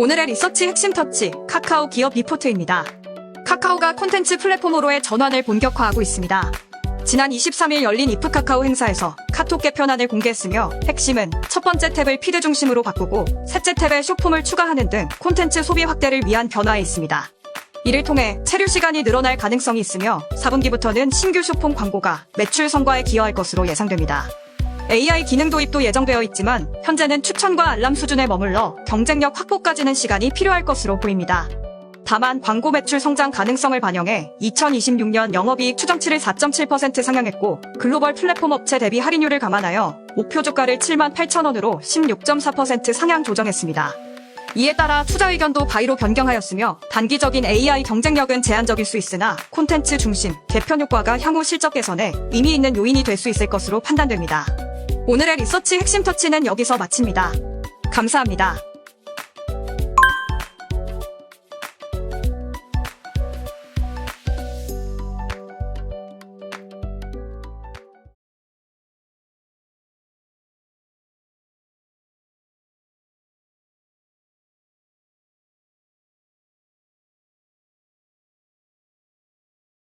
오늘의 리서치 핵심 터치 카카오 기업 리포트입니다. 카카오가 콘텐츠 플랫폼으로의 전환을 본격화하고 있습니다. 지난 23일 열린 이프 카카오 행사에서 카톡 개편안을 공개했으며 핵심은 첫 번째 탭을 피드 중심으로 바꾸고 셋째 탭에 쇼폼을 추가하는 등 콘텐츠 소비 확대를 위한 변화에 있습니다. 이를 통해 체류 시간이 늘어날 가능성이 있으며 4분기부터는 신규 쇼폼 광고가 매출 성과에 기여할 것으로 예상됩니다. AI 기능 도입도 예정되어 있지만 현재는 추천과 알람 수준에 머물러 경쟁력 확보까지는 시간이 필요할 것으로 보입니다. 다만 광고 매출 성장 가능성을 반영해 2026년 영업이익 추정치를 4.7% 상향했고 글로벌 플랫폼 업체 대비 할인율을 감안하여 목표 주가를 7만 8천 원으로 16.4% 상향 조정했습니다. 이에 따라 투자 의견도 바이로 변경하였으며 단기적인 AI 경쟁력은 제한적일 수 있으나 콘텐츠 중심 개편 효과가 향후 실적 개선에 의미 있는 요인이 될 수 있을 것으로 판단됩니다. 오늘의 리서치 핵심 터치는 여기서 마칩니다. 감사합니다.